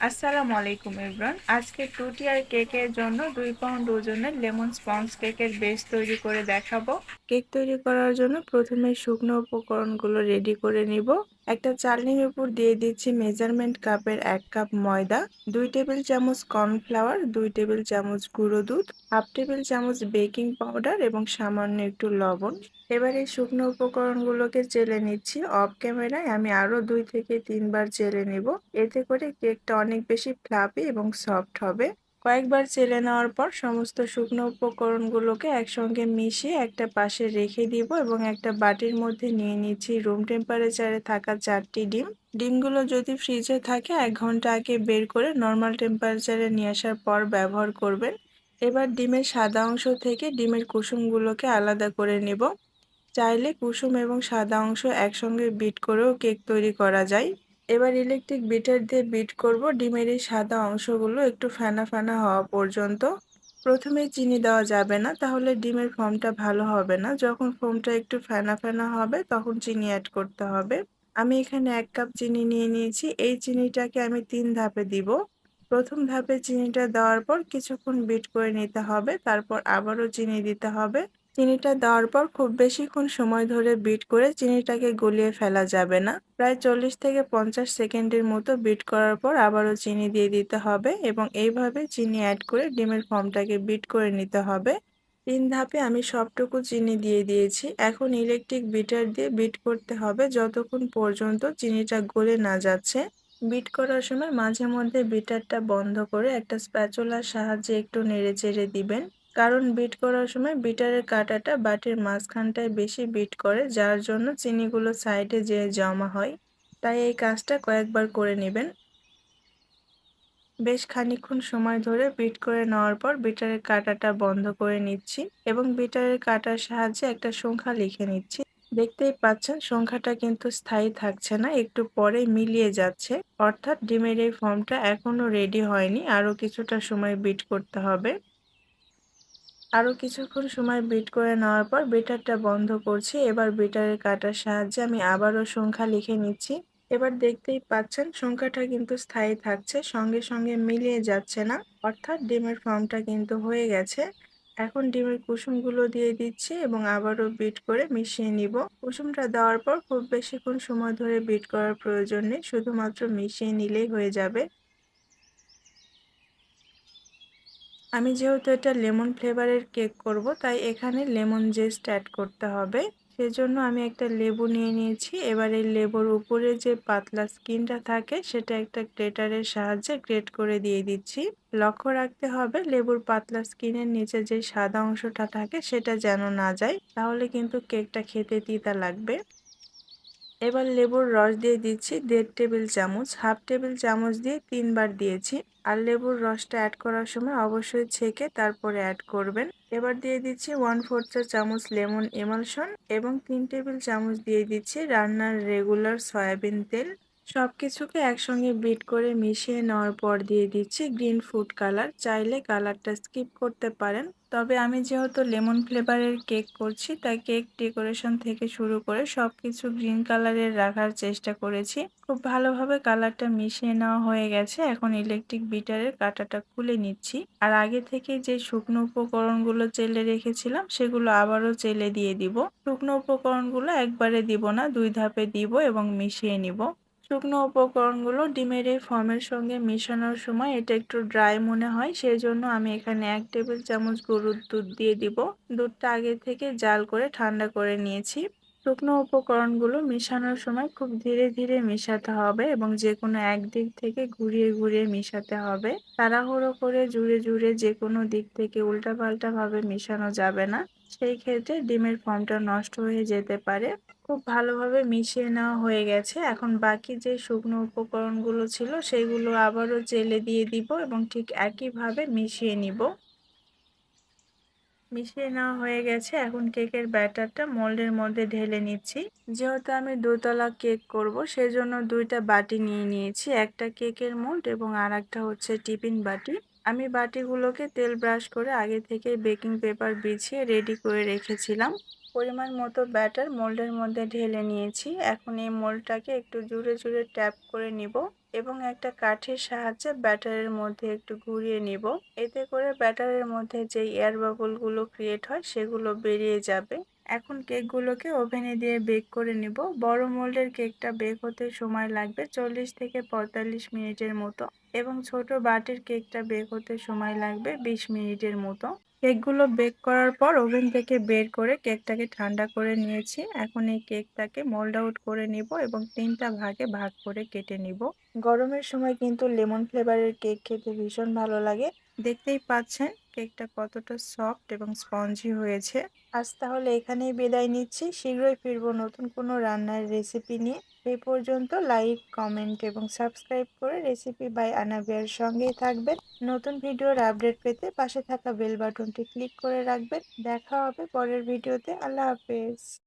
আসসালামু আলাইকুম ইবরান আজকে টুটি আর কেকের জন্য দুই পাউন্ড ওজনের লেমন স্পঞ্জ কেকের বেস তৈরি করে দেখাবো। কেক তৈরি করার জন্য প্রথমে শুকনো উপকরণগুলো রেডি করে নিব। একটা চালনির উপর দিয়ে দিচ্ছি মেজারমেন্ট কাপের এক কাপ ময়দা, দুই টেবিল চামচ কর্নফ্লাওয়ার, দুই টেবিল চামচ গুঁড়ো দুধ, হাফ টেবিল চামচ বেকিং পাউডার এবং সামান্য একটু লবণ। এবার এই শুকনো উপকরণগুলোকে চেলে নিচ্ছি। অফ ক্যামেরায় আমি আরও দুই থেকে তিনবার চেলে নেব। এতে করে কেকটা অনেক বেশি ফ্লাপি এবং সফট হবে। কয়েকবার চেলে নেওয়ার পর সমস্ত শুকনো উপকরণগুলোকে একসঙ্গে মিশিয়ে একটা পাশে রেখে দিব এবং একটা বাটির মধ্যে নিয়ে নিচ্ছি রুম টেম্পারেচারে থাকা চারটি ডিম। ডিমগুলো যদি ফ্রিজে থাকে, এক ঘণ্টা আগে বের করে নর্মাল টেম্পারেচারে নিয়ে আসার পর ব্যবহার করবেন। এবার ডিমের সাদা অংশ থেকে ডিমের কুসুমগুলোকে আলাদা করে নেব। চাইলে কুসুম এবং সাদা অংশ একসঙ্গে বিট করেও কেক তৈরি করা যায়। এবার ইলেকট্রিক বিটার দিয়ে বিট করব। ডিমের সাদা অংশগুলো একটু ফেনা ফেনা হওয়া পর্যন্ত। প্রথমে চিনি দেওয়া যাবে না, তাহলে ডিমের ফর্মটা ভালো হবে না। যখন ফোমটা একটু ফেনা ফেনা হবে, তখন চিনি অ্যাড করতে হবে। আমি এখানে এক কাপ চিনি নিয়ে নিয়েছি। এই চিনিটাকে আমি তিন ধাপে দিব। প্রথম ধাপে চিনিটা দেওয়ার পর কিছুক্ষণ বিট করে নিতে হবে। তারপর আবারও চিনি দিতে হবে। চিনিটা দেওয়ার পর খুব বেশিক্ষণ সময় ধরে বিট করে চিনিটাকে গলিয়ে ফেলা যাবে না। প্রায় চল্লিশ থেকে পঞ্চাশ সেকেন্ডের মতো বিট করার পর আবারও চিনি দিয়ে দিতে হবে এবং এইভাবে চিনি অ্যাড করে ডিমের ফর্মটাকে বিট করে নিতে হবে। তিন ধাপে আমি সবটুকু চিনি দিয়ে দিয়েছি। এখন ইলেকট্রিক বিটার দিয়ে বিট করতে হবে যতক্ষণ পর্যন্ত চিনিটা গলে না যাচ্ছে। বিট করার সময় মাঝে মধ্যে বিটারটা বন্ধ করে একটা স্প্যাচুলার সাহায্যে একটু নেড়ে চেড়ে দিবেন। কারণ বিট করার সময় বিটারের কাঁটাটা বাটির মাঝখানটায় বেশি বিট করে, যার জন্য চিনিগুলো সাইডে যেয়ে জমা হয়, তাই এই কাজটা কয়েকবার করে নেবেন। বেশ খানিক্ষণ সময় ধরে বিট করে নেওয়ার পর বিটারের কাঁটাটা বন্ধ করে নিচ্ছি এবং বিটারের কাঁটার সাহায্যে একটা সংখ্যা লিখে নিচ্ছি। দেখতেই পাচ্ছেন, সংখ্যাটা কিন্তু স্থায়ী থাকছে না, একটু পরে মিলিয়ে যাচ্ছে। অর্থাৎ ডিমের এই ফর্মটা এখনও রেডি হয়নি, আরও কিছুটা সময় বিট করতে হবে। আরও কিছুক্ষণ সময় বিট করে নেওয়ার পর বিটারটা বন্ধ করছি। এবার বিটারের কাটার সাহায্যে আমি আবারও সংখ্যা লিখে নিচ্ছি। এবার দেখতেই পাচ্ছেন, সংখ্যাটা কিন্তু স্থায়ী থাকছে, সঙ্গে সঙ্গে মিলিয়ে যাচ্ছে না। অর্থাৎ ডিমের ফর্মটা কিন্তু হয়ে গেছে। এখন ডিমের কুসুমগুলো দিয়ে দিচ্ছি এবং আবারও বিট করে মিশিয়ে নিব। কুসুমটা দেওয়ার পর খুব বেশিক্ষণ সময় ধরে বিট করার প্রয়োজন নেই, শুধুমাত্র মিশিয়ে নিলেই হয়ে যাবে। আমি যেহেতু এটা লেমন ফ্লেভারের কেক করব, তাই এখানে লেমন জেস্ট অ্যাড করতে হবে। সেজন্য আমি একটা লেবু নিয়ে নিয়েছি। এবার এই লেবুর উপরে যে পাতলা স্কিনটা থাকে, সেটা একটা গ্রেটারের সাহায্যে গ্রেট করে দিয়ে দিচ্ছি। লক্ষ্য রাখতে হবে, লেবুর পাতলা স্কিনের নিচে যে সাদা অংশটা থাকে, সেটা যেন না যায়। তাহলে কিন্তু কেকটা খেতে তিতা লাগবে। এবার লেবুর রস দিয়ে দিচ্ছি দেড় টেবিল চামচ, হাফ টেবিল চামচ দিয়ে তিনবার দিয়েছি। আর লেবুর রসটা অ্যাড করার সময় অবশ্যই ছেঁকে তারপরে অ্যাড করবেন। এবার দিয়ে দিচ্ছি ওয়ান ফোর চা চামচ লেমন এমালশন এবং তিন টেবিল চামচ দিয়ে দিচ্ছি রান্নার রেগুলার সয়াবিন তেল। সব কিছুকে একসঙ্গে বিট করে মিশিয়ে নেওয়ার পর দিয়ে দিচ্ছি গ্রিন ফুড কালার। চাইলে কালারটা স্কিপ করতে পারেন। তবে আমি যেহেতু লেমন ফ্লেভারের কেক করছি, তাই কেক ডেকোরেশন থেকে শুরু করে সব কিছু গ্রিন কালারের রাখার চেষ্টা করেছি। খুব ভালোভাবে কালারটা মিশিয়ে নেওয়া হয়ে গেছে। এখন ইলেকট্রিক বিটারের কাটাটা খুলে নিচ্ছি। আর আগে থেকে যে শুকনো উপকরণগুলো চেলে রেখেছিলাম, সেগুলো আবারও চেলে দিয়ে দিব। শুকনো উপকরণগুলো একবারে দিব না, দুই ধাপে দিব এবং মিশিয়ে নিব। শুকনো উপকরণগুলো ডিমের এই ফর্মের সঙ্গে মেশানোর সময় এটা একটু ড্রাই মনে হয় সেই জন্য আমি এখানে এক টেবিল চামচ গরুর দুধ দিয়ে দিব। দুধটা আগে থেকে জাল করে ঠান্ডা করে নিয়েছি। শুকনো উপকরণগুলো মেশানোর সময় খুব ধীরে ধীরে মেশাতে হবে এবং যে কোনো একদিক থেকে ঘুরিয়ে ঘুরিয়ে মেশাতে হবে। তাড়াহুড়ো করে জুড়ে জুড়ে যে কোনো দিক থেকে উল্টাপাল্টাভাবে মেশানো যাবে না। সেই ক্ষেত্রে ডিমের ফর্মটা নষ্ট হয়ে যেতে পারে। খুব ভালোভাবে মিশিয়ে নেওয়া হয়ে গেছে। এখন বাকি যে শুকনো উপকরণগুলো ছিল, সেগুলো আবারও জেলে দিয়ে দিব এবং ঠিক একইভাবে মিশিয়ে নিব। মিশিয়ে নেওয়া হয়ে গেছে। এখন কেকের ব্যাটারটা মোল্ডের মধ্যে ঢেলে নিচ্ছি। যেহেতু আমি দোতলা কেক করব, সেজন্য দুইটা বাটি নিয়ে নিয়েছি। একটা কেকের মোল্ড এবং আর একটা হচ্ছে টিফিন বাটি। আমি বাটিগুলোকে তেল ব্রাশ করে আগে থেকে বেকিং পেপার বিছিয়ে রেডি করে রেখেছিলাম। পরিমাণ মতো ব্যাটার মোল্ডের মধ্যে ঢেলে নিয়েছি। এখন এই মোল্ডটাকে একটু জুড়ে জুড়ে ট্যাপ করে নিব এবং একটা কাঠের সাহায্যে ব্যাটারের মধ্যে একটু ঘুরিয়ে নিব। এতে করে ব্যাটারের মধ্যে যে এয়ার বাবলগুলো ক্রিয়েট হয় সেগুলো বেরিয়ে যাবে। এখন কেকগুলোকে ওভেনে দিয়ে বেক করে নিব। বড় মোল্ডের কেকটা বেক হতে সময় লাগবে চল্লিশ থেকে পঁয়তাল্লিশ মিনিটের মতো এবং ছোট বাটির কেকটা বেক হতে সময় লাগবে বিশ মিনিটের মতো। কেকগুলো বেক করার পর ওভেন থেকে বের করে কেকটাকে ঠান্ডা করে নিয়েছি। এখন এই কেকটাকে মোল্ড আউট করে নিব এবং তিনটা ভাগে ভাগ করে কেটে নিব। গরমের সময় কিন্তু লেমন ফ্লেভারের কেক খেতে ভীষণ ভালো লাগে। দেখতেই পাচ্ছেন কেকটা কতটা সফট এবং স্পঞ্জি হয়েছে। আজ তাহলে এখানেই বিদায় নিচ্ছি। শীঘ্রই ফিরবো নতুন কোনো রান্নার রেসিপি নিয়ে। সেই পর্যন্ত লাইক, কমেন্ট এবং সাবস্ক্রাইব করে রেসিপি বাই আনাবিয়ার সঙ্গেই থাকবেন। নতুন ভিডিওর আপডেট পেতে পাশে থাকা বেল বাটনটি ক্লিক করে রাখবেন। দেখা হবে পরের ভিডিওতে। আল্লাহ হাফেজ।